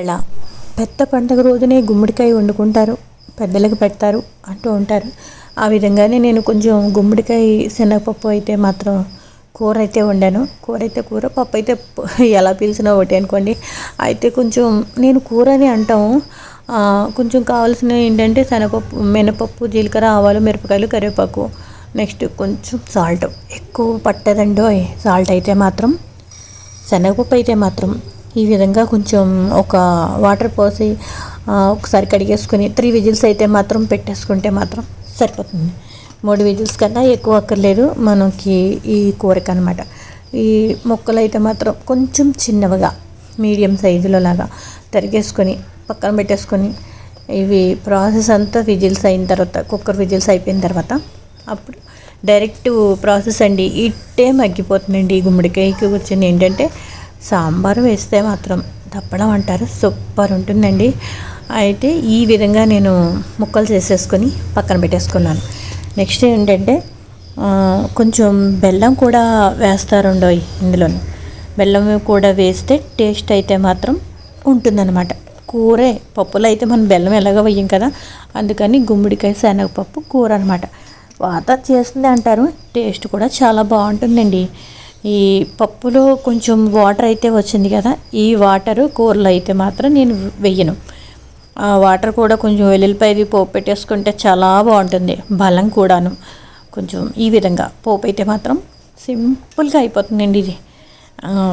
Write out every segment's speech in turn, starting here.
ఎలా? పెద్ద పండగ రోజునే గుమ్మడికాయ వండుకుంటారు పెద్దలకు పెడతారు అంటూ ఉంటారు. ఆ విధంగానే నేను కొంచెం గుమ్మడికాయ శనగపప్పు అయితే మాత్రం కూర అయితే వండాను. కూర అయితే కూర పప్పు అయితే ఎలా పీల్చినా ఒకటి అనుకోండి. అయితే కొంచెం నేను కూర అని అంటాము కొంచెం కావాల్సిన ఏంటంటే శనగపప్పు మినపప్పు జీలకర్ర ఆవాలు మిరపకాయలు కరివేపాకు. నెక్స్ట్ కొంచెం సాల్ట్. ఎక్కువ పట్టదండో సాల్ట్ అయితే మాత్రం శనగపప్పు అయితే మాత్రం. ఈ విధంగా కొంచెం ఒక వాటర్ పోసి ఒకసారి కడిగేసుకుని త్రీ విజిల్స్ అయితే మాత్రం పెట్టేసుకుంటే మాత్రం సరిపోతుంది. మూడు విజిల్స్ కన్నా ఎక్కువ అక్కర్లేదు మనకి ఈ కూరకు అనమాట ఈ మొక్కలు అయితే మాత్రం కొంచెం చిన్నవిగా మీడియం సైజులో లాగా తరిగేసుకొని పక్కన పెట్టేసుకొని ఇవి ప్రాసెస్ అంతా విజిల్స్ అయిన తర్వాత కుక్కర్ విజిల్స్ అయిపోయిన తర్వాత అప్పుడు డైరెక్ట్ ప్రాసెస్ అండి ఇట్టే మగ్గిపోతుందండి ఈ గుమ్మడికాయకి వచ్చింది. ఏంటంటే సాంబార్ వేస్తే మాత్రం తప్పడం అంటారు. సూపర్ ఉంటుందండి. అయితే ఈ విధంగా నేను ముక్కలు చేసేసుకొని పక్కన పెట్టేసుకున్నాను. నెక్స్ట్ ఏంటంటే కొంచెం బెల్లం కూడా వేస్తారుండో ఇందులో బెల్లం కూడా వేస్తే టేస్ట్ అయితే మాత్రం ఉంటుందన్నమాట. కూరే పప్పులో అయితే మనం బెల్లం ఎలాగో వేయం కదా. అందుకని గుమ్మడికాయ శనగపప్పు కూర అనమాట వాత చేస్తుంది అంటారు. టేస్ట్ కూడా చాలా బాగుంటుందండి. ఈ పప్పులో కొంచెం వాటర్ అయితే వచ్చింది కదా ఈ వాటరు కూరలో అయితే మాత్రం నేను వెయ్యను. ఆ వాటర్ కూడా కొంచెం వెల్లుల్లిపాయది పోపు పెట్టేసుకుంటే చాలా బాగుంటుంది బలం కూడాను. కొంచెం ఈ విధంగా పోపు అయితే మాత్రం సింపుల్గా అయిపోతుందండి ఇది.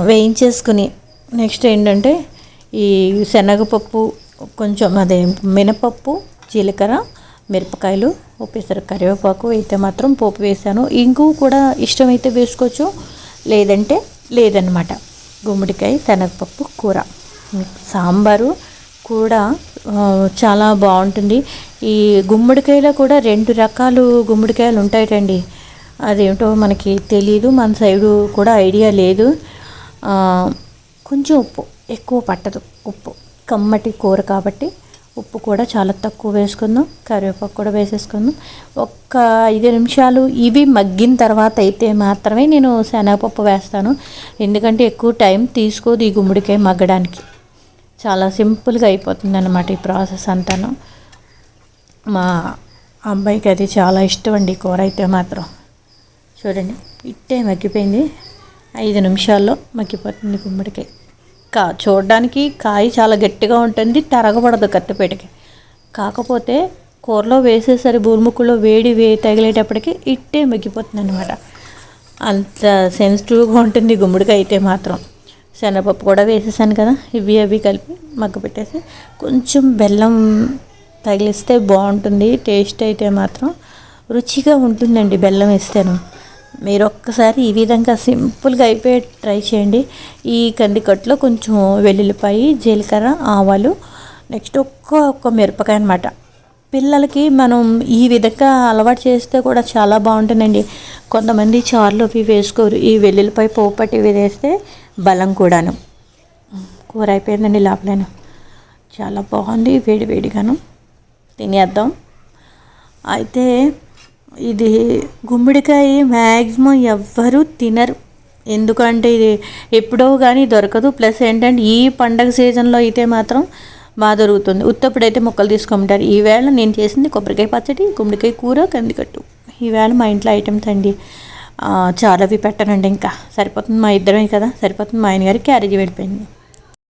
వేయించేసుకుని నెక్స్ట్ ఏంటంటే ఈ శనగపప్పు కొంచెం అదే మినపప్పు జీలకర్ర మిరపకాయలు ఉప్పేసారు కరివేపాకు అయితే మాత్రం పోపు వేసాను. ఇంకు కూడా ఇష్టమైతే వేసుకోవచ్చు. లేదంటే లేదనమాట గుమ్మడికాయ శనగపప్పు కూర. సాంబారు కూడా చాలా బాగుంటుంది. ఈ గుమ్మడికాయలో కూడా రెండు రకాలు గుమ్మడికాయలు ఉంటాయటండి. అదేమిటో మనకి తెలియదు మన సైడు కూడా ఐడియా లేదు. కొంచెం ఉప్పు ఎక్కువ పట్టదు ఉప్పు. కమ్మటి కూర కాబట్టి ఉప్పు కూడా చాలా తక్కువ వేసుకుందాం కరివేపాకు కూడా వేసేసుకుందాం. ఒక్క ఐదు నిమిషాలు ఇవి మగ్గిన తర్వాత అయితే మాత్రమే నేను శనగపప్పు వేస్తాను. ఎందుకంటే ఎక్కువ టైం తీసుకోదు ఈ గుమ్మడికాయ మగ్గడానికి. చాలా సింపుల్గా అయిపోతుంది అన్నమాట ఈ ప్రాసెస్ అంతాను. మా అబ్బాయికి అది చాలా ఇష్టం అండి కూర అయితే మాత్రం. చూడండి ఇట్టే మగ్గిపోయింది. ఐదు నిమిషాల్లో మగ్గిపోతుంది గుమ్మడికాయ. కా చూడడానికి కాయ చాలా గట్టిగా ఉంటుంది తరగబడదు కత్తిపేటకి. కాకపోతే కూరలో వేసేసరి భూముక్కులో వేడి వే తగిలేటప్పటికి ఇట్టే మిగిపోతుంది అనమాట అంత సెన్సిటివ్గా ఉంటుంది గుమ్మడికాయ అయితే మాత్రం. శనగపప్పు కూడా వేసేసాను కదా ఇవి అవి కలిపి మగ్గ పెట్టేసి కొంచెం బెల్లం తగిలిస్తే బాగుంటుంది టేస్ట్ అయితే మాత్రం రుచిగా ఉంటుందండి బెల్లం వేస్తేను. మీరు ఒక్కసారి ఈ విధంగా సింపుల్గా అయిపోయి ట్రై చేయండి. ఈ కందికట్లో కొంచెం వెల్లుల్లిపాయి జీలకర్ర ఆవాలు నెక్స్ట్ ఒక్క ఒక్క మిరపకాయ అనమాట పిల్లలకి మనం ఈ విధంగా అలవాటు చేస్తే కూడా చాలా బాగుంటుందండి. కొంతమంది చారులో అవి వేసుకోరు. ఈ వెల్లుల్లిపాయ పోపటి ఇవి వేస్తే బలం కూడాను. కూర అయిపోయిందండి లోపలను. చాలా బాగుంది. వేడి వేడిగాను. తినేద్దాం. అయితే ఇది గుమ్మడికాయ మ్యాక్సిమం ఎవ్వరూ తినరు. ఎందుకంటే ఇది ఎప్పుడో కానీ దొరకదు. ప్లస్ ఏంటంటే ఈ పండగ సీజన్లో అయితే మాత్రం బాగా దొరుకుతుంది. ఉత్తప్పుడైతే మొక్కలు తీసుకుంటారు. ఈవేళ నేను చేసింది కొబ్బరికాయ పచ్చడి గుమ్మడికాయ కూర కందికట్టు. ఈవేళ మా ఇంట్లో ఐటమ్స్ అండి చాలా అవి పెట్టనండి ఇంకా. సరిపోతుంది మా ఇద్దరమే కదా. సరిపోతుంది మా ఆయన గారికి క్యారేజీ వెళ్ళిపోయింది.